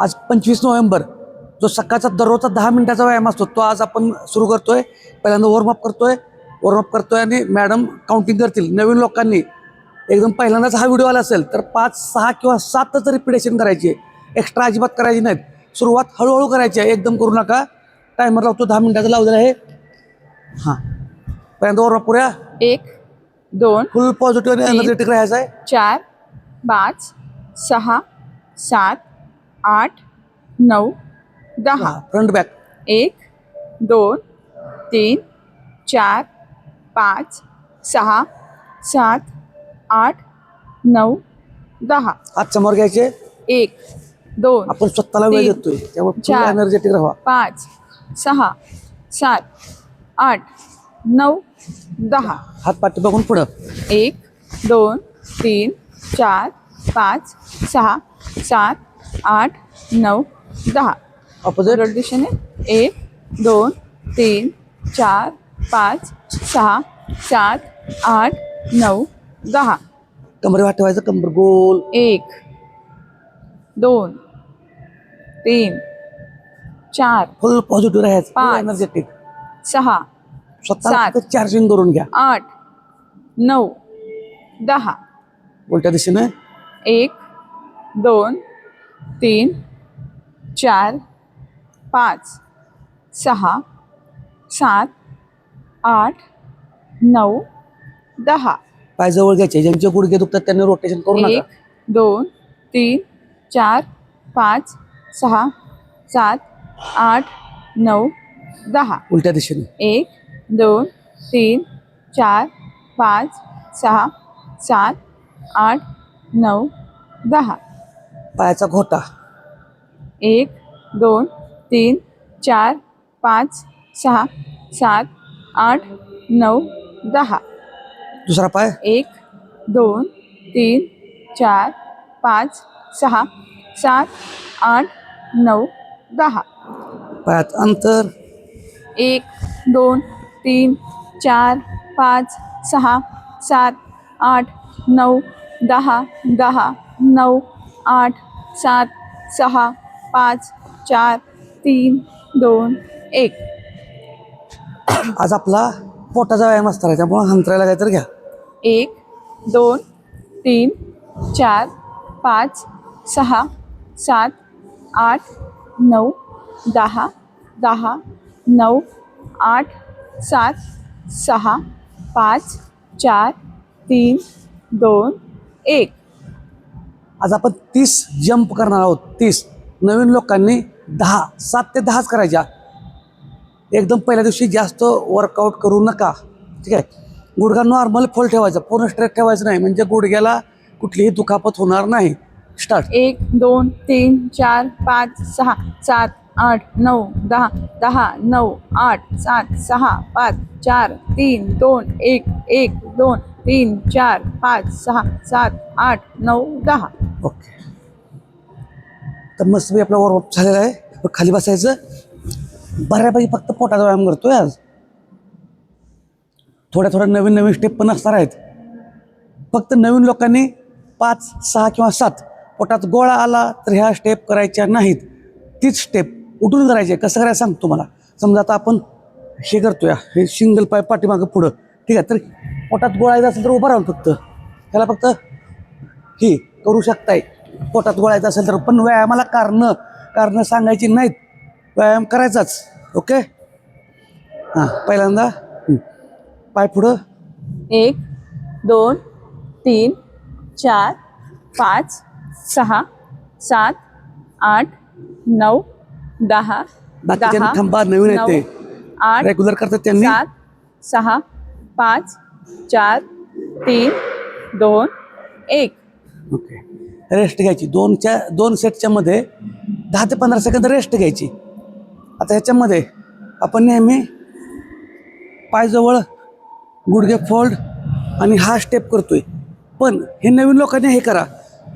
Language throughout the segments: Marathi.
आज पंचवीस नोव्हेंबर जो सकाळचा दररोजचा दहा मिनिटाचा व्यायाम असतो तो आज आपण सुरू करतोय. पहिल्यांदा वॉर्मअप करतोय. वॉर्मअप करतोय आणि मॅडम काउंटिंग करतील. नवीन लोकांनी एकदम पहिल्यांदाच हा व्हिडिओ आला असेल तर पाच सहा किंवा सातच रिपिटेशन करायची आहे. एक्स्ट्रा अजिबात करायची नाहीत. सुरुवात हळूहळू करायची आहे. एकदम करू नका. टायमर लावतो दहा मिनिटाचा लावलेला आहे. हां. पहिल्यांदा वॉर्मअप करूया. एक दोन फुल पॉझिटिव्ह आणि एनर्जेटिक राहायचं आहे. चार पाच सहा सात आठ नऊ दहा. फ्रंट बॅक एक दोन तीन चार पाच सहा सात आठ नऊ दहा. हात समोर घ्यायचे. एक दोन आपण स्वतःला वेळ तीन, देतोय. त्यामुळे चार. एनर्जेटिक राहा. पाच सहा सात आठ नऊ दहा. हात पाठी बघून पुढं. एक दोन तीन चार पाच सहा सात आठ नऊ दहा. ऑपोजिट उलट दिशेने एक दोन तीन चार पाच सहा सात आठ नऊ दहा. कमरे वाट ठेवायचं कंबर गोल. एक दोन तीन चार फुल पॉझिटिव्ह राहायचं. पाच. एनर्जेटिक सहा सात. चार्जिंग करून घ्या. आठ नऊ दहा. उलट्या दिशेने. एक दोन तीन चार पाच सहा सात आठ नऊ दहा. पाय जवळ घ्यायचे. ज्यांचे गुडघे दुखतात त्यांनी रोटेशन करू एक नका दोन तीन चार पाच सहा सात आठ नऊ दहा. उलट्या दिशेने. एक दोन तीन चार पाच सहा सात आठ नऊ दहा. पायाचा घोटा. एक दोन तीन चार पाच सहा सात आठ नऊ दहा. दुसरा पाय. एक दोन तीन चार पाच सहा सात आठ नऊ दहा. पायात अंतर. एक दोन तीन चार पाच सहा सात आठ नऊ दहा दहा नऊ आठ सात सहा पाच चार तीन दोन एक. आज आपला पोटाचा व्यायाम असणार आहे त्यामुळे हंतरायला काहीतरी घ्या. एक दोन तीन चार पाच सहा सात आठ नऊ दहा दहा नऊ आठ सात सहा पाच चार तीन दोन एक. आज आपण तीस जंप करणार आहोत. तीस. नवीन लोकांनी दहा सात ते दहाच करायच्या. एकदम पहिल्या दिवशी जास्त वर्कआउट करू नका. ठीक आहे? गुडघा नॉर्मल फोल ठेवायचा. पूर्ण स्ट्रेट ठेवायचं नाही. म्हणजे गुडघ्याला कुठलीही दुखापत होणार नाही. स्टार्ट एक दोन तीन चार पाच सहा सात आठ नऊ दहा दहा नऊ आठ सात सहा पाच चार तीन दोन एक एक दोन तीन चार पाच सहा सात आठ नऊ दहा. ओके. तर मस्त मी आपला वॉर्मअप झालेला आहे. खाली बसायचं. बऱ्यापैकी फक्त पोटाचा व्यायाम करतोय आज. थोड्या थोड्या नवीन नवीन स्टेप पण असणार आहेत. फक्त नवीन लोकांनी पाच सहा किंवा सात पोटात गोळा आला तर ह्या स्टेप करायच्या नाहीत. तीच स्टेप उठून करायची. कसं करायचं सांगतो तुम्हाला. समजा आता आपण हे करतोय. हे सिंगल पाय पाठीमागं पुढं. ठीक आहे तर पोटात गोळा येत असेल तर उभं राहून फक्त. त्याला फक्त ही. करू शकताय. पोटात गोळायचं असेल तर पण व्यायामाला कारणं कारणं सांगायची नाहीत. व्यायाम करायचाच. ओके? हां पहिल्यांदा. पाय पुढं. एक दोन तीन चार पाच सहा सात आठ नऊ दहा दहा थांबा नवीन आहेत नऊ, ते आठ रेग्युलर करतात त्यांनी. सात सहा पाच चार तीन दोन एक. ओके रेस्ट घ्यायची. दोनच्या दोन सेटच्या मध्ये दहा ते पंधरा सेकंद रेस्ट घ्यायची. आता ह्याच्यामध्ये आपण नेहमी पायजवळ गुडघे फोल्ड आणि हा स्टेप करतोय. पण हे नवीन लोकांनी हे करा.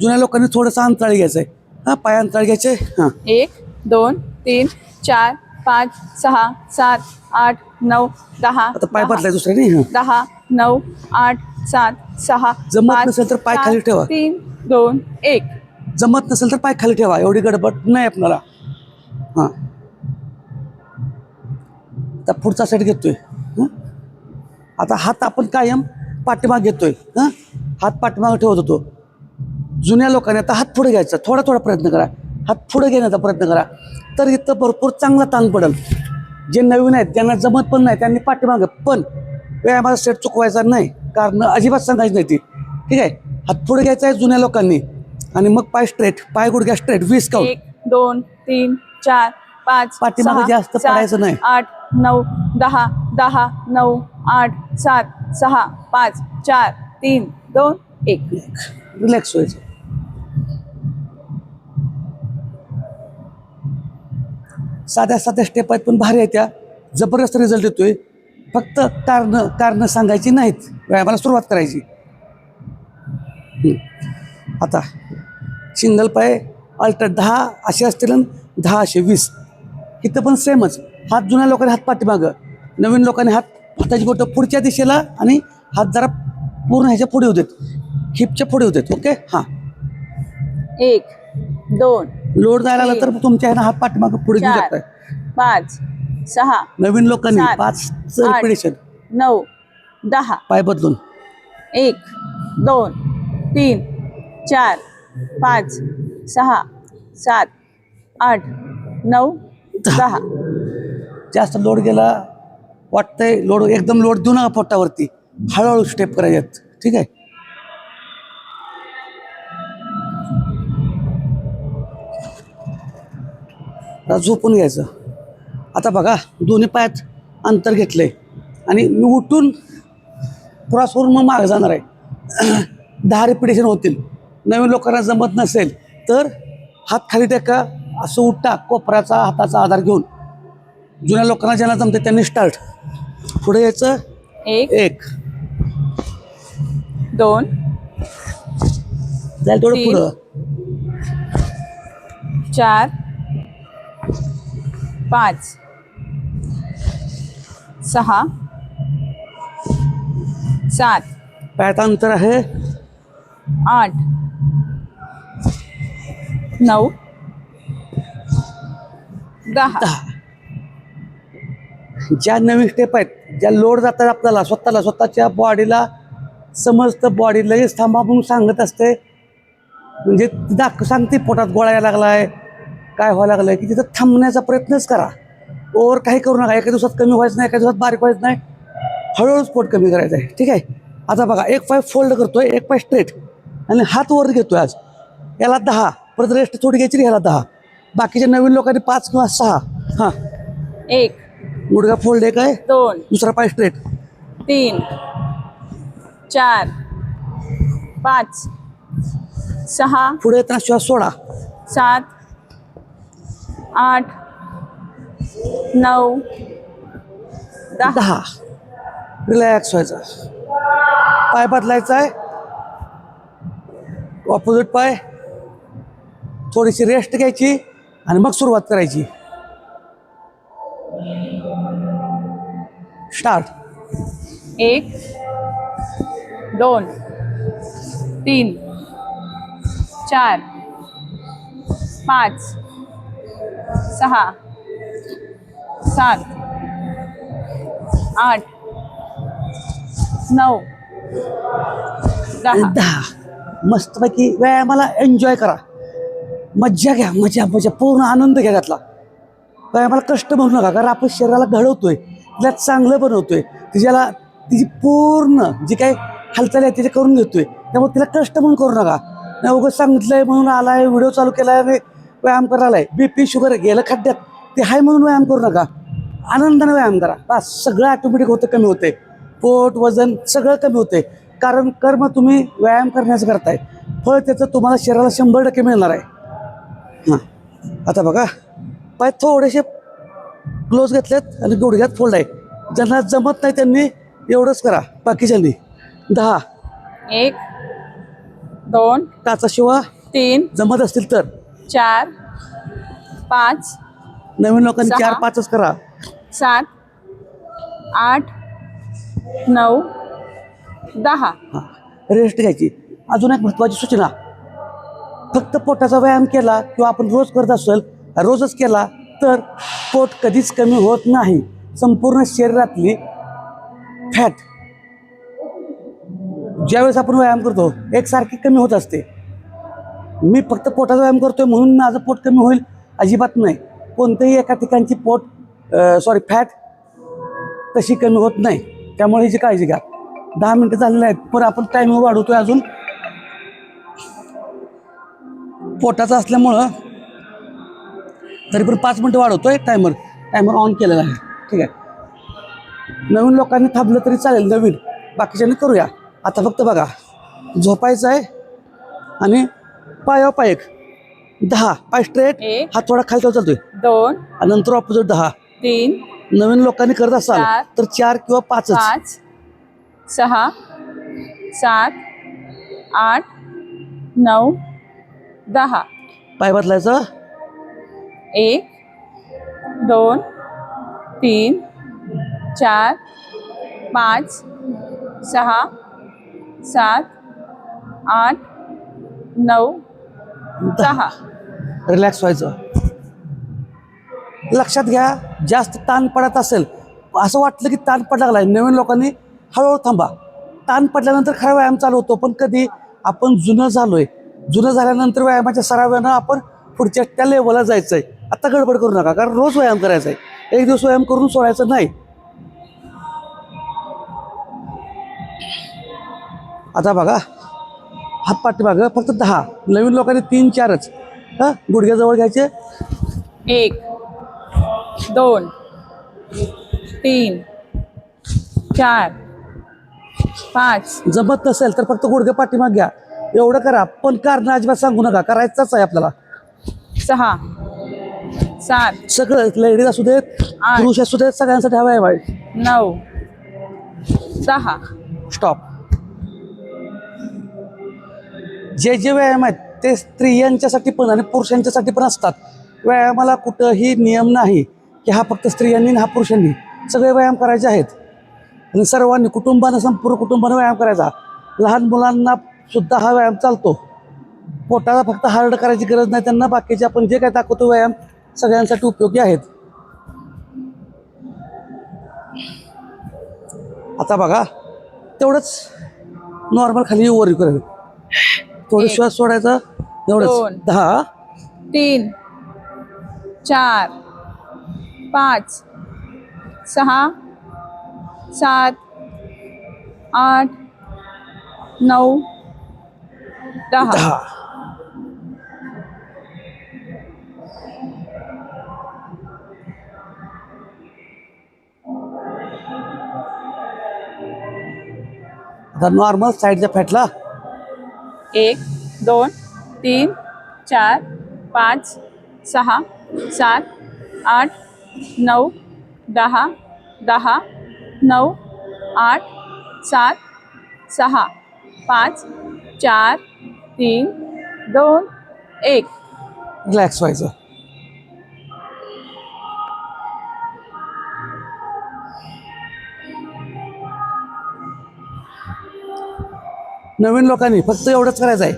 जुन्या लोकांनी थोडंसं अंतराळ घ्यायचं आहे हां पाय अंतराळ घ्यायचे? हां. एक दोन तीन चार पाच सहा सात आठ नऊ दहा आता पाय बदलाय दुसऱ्याने? हां. दहा नऊ आठ सात सहा जमत पाच, नसेल तर पाय खाली ठेवा. तीन दोन एक. जमत नसेल तर पाय खाली ठेवा. एवढी गडबड नाही आपल्याला. हां. आता पुढचा सेट घेतोय. हं? आता हात आपण कायम पाठीमाग घेतोय. हां? हात पाठीमाग ठेवत होतो. जुन्या लोकांनी आता हात पुढे घ्यायचा. थोडा थोडा प्रयत्न करा. हात पुढे घेण्याचा प्रयत्न करा. तर इथं भरपूर चांगला ताण पडेल. जे नवीन आहेत ज्यांना जमत पण नाही त्यांनी पाठीमागं. पण व्यायामाचा सेट चुकवायचा नाही. कारण अजिबात सांगायची नाही ती. ठीक आहे? हात पुढे घ्यायचा आहे जुन्या लोकांनी. आणि मग पाय स्ट्रेट पाय गुडघ्या स्ट्रेट वीस काउंट एक दोन तीन चार पाच पाठीमागे सहा, जास्त सात, पडायचं नाही. आठ नऊ दहा दहा नऊ आठ सात सहा पाच चार तीन दोन एक. रिलॅक्स व्हायचं. साध्या साध्या स्टेप आहेत पण भारी आहेत त्या. जबरदस्त रिझल्ट येतोय. फक्त कारणं कारणं सांगायची नाहीत. व्यायामाला सुरुवात करायची. आता सिंगल पाय अल्टर दहा असे असतील आणि दहा असे वीस. इथं पण सेमच. हात जुन्या लोकांनी हात पाठीमागं. नवीन लोकांनी हात हाताची बोटं पुढच्या दिशेला आणि हात जरा पूर्ण ह्याच्या पुढे होऊ देत हिपच्या पुढे होऊ देत ओके? हां. एक दोन लोड जायला लागला तर तुमच्या ह्यानं हात पाठीमागं पुढे घेऊ शकताय. पाच सहा नवीन लोकांनी सात, पाच आठ. रिपिटेशन नऊ दहा. पाय बदलून. एक दोन तीन चार पाच सहा सात आठ नऊ दहा. जास्त लोड गेला वाटतंय लोड एकदम लोड देऊ नका पोटावरती. हळूहळू स्टेप करायच्यात. ठीक आहे? आता झोपून घ्यायचं. आता बघा दोन्ही पायात अंतर घेतलंय. आणि मी उठून क्रॉसवरून मग माग जाणार आहे. दहा रिपिटेशन होतील. नवीन लोकांना जमत नसेल तर हात खाली टेका असं उठा कोपऱ्याचा हाताचा आधार घेऊन. जुन्या लोकांना ज्यांना जमते त्यांनी स्टार्ट पुढे यायचं? एक एक. दोन जाईल तीन. पुढं. चार पाच. सहा. सात. पायात अंतर आहे? आठ. नऊ. दहा. दहा. ज्या नवीन स्टेप आहेत ज्या लोड जातात आपल्याला स्वतःला स्वतःच्या बॉडीला समजतं बॉडी लगेच थांबा म्हणून सांगत असते. म्हणजे दाख सांगते पोटात गोळा यायला लागलाय. काय व्हायला लागलंय की तिथं थांबण्याचा प्रयत्नच करा. ओवर काही करू नका. एका दिवसात कमी व्हायचं नाही एका दिवसात बारीक व्हायचं नाही. हळूहळूच पोट कमी करायचं आहे. ठीक आहे? आता बघा एक पाय फोल्ड करतोय एक पाय स्ट्रेट आणि हात वर घेतोय आज. याला दहा. परत रेस्ट थोडी घ्यायची ह्याला दहा. बाकीच्या नवीन लोकांनी पाच किंवा सहा. हां. एक. गुडघा फोल्ड एक आहे. दोन. दुसरा पाय स्ट्रेट तीन. चार. पाच. सहा. पुढे येताना श्वास सोडा. सात. आठ नऊ दहा. रिलॅक्स व्हायचा. पाय बदलायचा आहे. ऑपोजिट पाय. थोडीशी रेस्ट घ्यायची आणि मग सुरुवात करायची. स्टार्ट एक दोन तीन चार पाच सहा सात आठ नऊ दहा. मस्तपैकी व्यायामाला एन्जॉय करा. मज्जा घ्या मजा मजा पूर्ण आनंद घ्या त्यातला. व्यायामाला कष्ट म्हणू नका कारण आपण शरीराला घडवतोय तिला चांगलं बनवतोय तिच्याला तिची पूर्ण जी काही हालचाली आहे तिचे करून घेतोय. त्यामुळे तिला कष्ट म्हणून करू नका. नाही उगं सांगितलंय म्हणून आलाय व्हिडिओ चालू केलाय व्यायाम करायला आहे बी पी शुगर गेलं खड्ड्यात. ते हाय म्हणून व्यायाम करू नका. आनंदाने व्यायाम करा. बस सगळं ऑटोमॅटिक होतं कमी होते पोट वजन सगळं कमी होते कारण कर्म तुम्ही व्यायाम करण्याचं करताय. फळ त्याचं तुम्हाला शरीराला शंभर टक्के मिळणार आहे. हां. आता बघा. पाय थोडेसे क्लोज घेतलेत आणि गुडघ्यात फोल्ड आहे. ज्यांना जमत नाही त्यांनी एवढंच करा. बाकीच्यांनी. दहा. एक दोन काचा शिवा तीन. जमत असतील तर. चार पाच नवीन लोकांनी सहा. चार पाचच करा. सात आठ नऊ दहा. हां. रेस्ट घ्यायची. अजून एक महत्त्वाची सूचना. फक्त पोटाचा व्यायाम केला किंवा आपण रोज करत असेल रोजच केला तर पोट कधीच कमी होत नाही. संपूर्ण शरीरातली फॅट. ज्यावेळेस आपण व्यायाम करतो एकसारखी कमी होत असते. मी फक्त पोटाचा व्यायाम करतोय म्हणून माझं पोट कमी होईल अजिबात नाही. कोणत्याही एका ठिकाणची पोट सॉरी फॅट तशी कमी होत नाही. त्यामुळे ह्याची काळजी घ्या. दहा मिनटं झालेली आहेत पण आपण टायमिंग वाढवतोय अजून. पोटाचं असल्यामुळं तरी पण पाच मिनटं वाढवतोय टायमर टायमर ऑन केलेला आहे. ठीक आहे. नवीन लोकांनी थांबलं तरी चालेल नवीन. बाकीच्यांनी करूया. आता फक्त बघा. झोपायचं आहे आणि पायावर पाय एक दहा. पाय स्ट्रेट एक. हात थोडा खाली चालतोय. दोन. आणि नंतर ऑपोजिट दहा. तीन. नवीन लोकांनी करत असाल चार. तर चार किंवा पाचच. पाच. सहा. सात. आठ. नऊ. दहा. पाय बदलायचं? एक. दोन. तीन. चार. पाच. सहा. सात. आठ. नऊ. दहा रिलॅक्स व्हायचं. लक्षात घ्या जास्त ताण पडत असेल असं वाटलं की ताण पडला लागलाय. नवीन लोकांनी हळूहळू थांबा. ताण पडल्यानंतर खरा व्यायाम चालू होतो पण कधी आपण जुनं झालोय. जुनं झाल्यानंतर व्यायामाच्या सराव्यानं आपण पुढच्या त्या लेवलला जायचं आहे आत्ता गडबड करू नका कारण रोज व्यायाम करायचा आहे एक दिवस व्यायाम करून सोडायचं नाही. आता बघा. हात पाठीमागं फक्त दहा. नवीन लोकांनी तीन चारच. हां? गुडघ्याजवळ घ्यायचे. एक दोन तीन चार पाच. जमत नसेल तर फक्त गुडघे पाठीमाग घ्या. एवढं करा. पण कारण अजिबात सांगू नका करायचंच आहे आपल्याला. सहा सात सगळं लेडीज असू देत आठ. पुरुष असू देत सगळ्यांसाठी हवा आहे बाई. नऊ दहा स्टॉप जे जे व्यायाम आहेत ते स्त्रियांच्यासाठी पण आणि पुरुषांच्यासाठी पण असतात. व्यायामाला कुठंही नियम नाही की हा फक्त स्त्रियांनी हा पुरुषांनी सगळे व्यायाम करायचे आहेत. आणि सर्वांनी कुटुंबानं संपूर्ण कुटुंबानं व्यायाम करायचा. लहान मुलांना सुद्धा हा व्यायाम चालतो. पोटाला फक्त हार्ड करायची गरज नाही त्यांना बाकीचे आपण जे काय दाखवतो व्यायाम सगळ्यांसाठी उपयोगी आहेत. आता बघा तेवढंच नॉर्मल खाली वर करेल थोडं एक. श्वास सोडायचा दोन. एवढंच दहा तीन चार पाच सहा सात आठ नऊ दहा दहा आता नॉर्मल साईडच्या फॅटला एक दोन तीन चार पाच सहा सात आठ नऊ दहा दहा नऊ आठ सात सहा पाच चार तीन दोन एक. रिलॅक्स व्हायचं नवीन लोकांनी फक्त एवढंच करायचं आहे.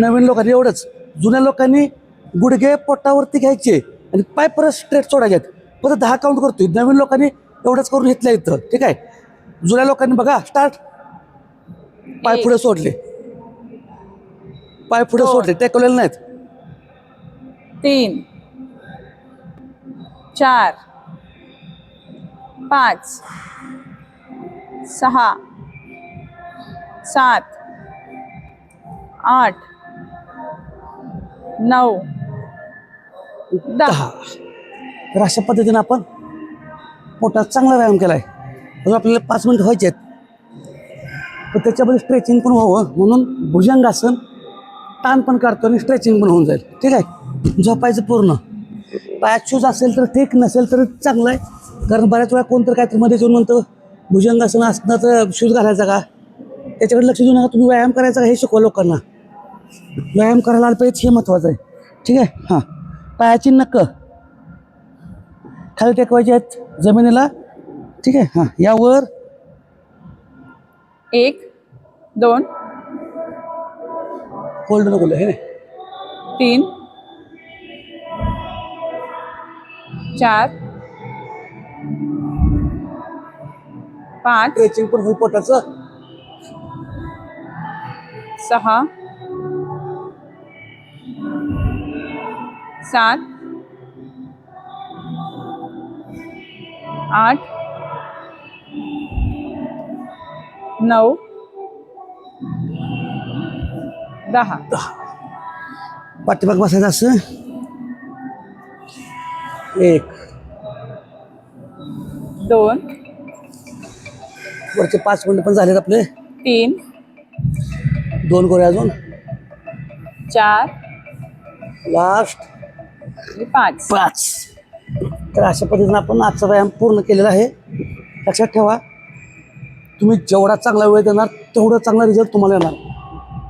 नवीन लोकांनी एवढंच. जुन्या लोकांनी गुडघे पोटावरती घ्यायचे आणि पाय परत स्ट्रेट सोडायचे आहेत परत दहा काउंट करतोय. नवीन लोकांनी एवढंच करून घेतलं इथं. ठीक आहे? जुन्या लोकांनी बघा स्टार्ट पाय. पुढे सोडले. पाय पुढे. सोडले. टेकवलेले नाहीत. तीन. चार. पाच. सहा. सात. आठ नऊ दहा. तर अशा पद्धतीने आपण पोटात चांगला व्यायाम केला आहे अजून आपल्याला पाच मिनिट व्हायचे आहेत. तर त्याच्यामध्ये स्ट्रेचिंग पण व्हावं म्हणून भुजंगासन ताण पण काढतो आणि स्ट्रेचिंग पण होऊन जाईल. ठीक आहे? झोपायचं पूर्ण. पायात शूज असेल तर ठीक नसेल तर चांगलं आहे. कारण बऱ्याच वेळा कोणतरी काहीतरी मध्ये येऊन म्हणतं भुजंगासन असणं तर शूज घालायचा का? त्याच्याकडे लक्ष देऊ नका तुम्ही व्यायाम करायचा का हे शिकवा लोकांना. व्यायाम करायला आलं पाहिजे हे महत्त्वाचं आहे. ठीक आहे? हां. पायाची नक्क खाली टेकवायची आहेत जमिनीला. ठीक आहे? हां. यावर एक दोन. होल्ड नको हे नाही. तीन. चार. पाच. स्ट्रेचिंग पण होईल पोटाचं. सहा. सात आठ नऊ दहा. पाठीमाग बसायचं असं? एक. दोन. वरचे पाच मिनिट पण झालेत आपले. तीन. दोन गोळे अजून. चार. लास्ट. आणि पाच. पाच. तर अशा पद्धतीनं आपण आजचा व्यायाम पूर्ण केलेला आहे. लक्षात ठेवा. तुम्ही जेवढा चांगला वेळ देणार तेवढा चांगला रिझल्ट तुम्हाला येणार.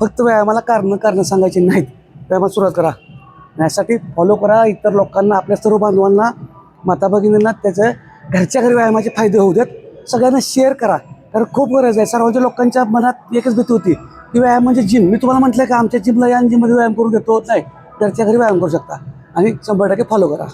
फक्त व्यायामाला कारणं कारणं सांगायची नाहीत. व्यायामात सुरुवात करा. यासाठी फॉलो करा. इतर लोकांना आपल्या सर्व बांधवांना माता भगिनींना त्याचे घरच्या घरी व्यायामाचे फायदे होऊ देत. सगळ्यांना शेअर करा. कारण खूप गरज आहे. सर्वांच्या लोकांच्या मनात एकच भीती होती की व्यायाम म्हणजे जिम मी तुम्हाला म्हटलं का आमच्या जिमला या जिममध्ये व्यायाम करून देतो नाही. घरच्या घरी व्यायाम करू शकता. आणि शंभर टक्के फॉलो करा.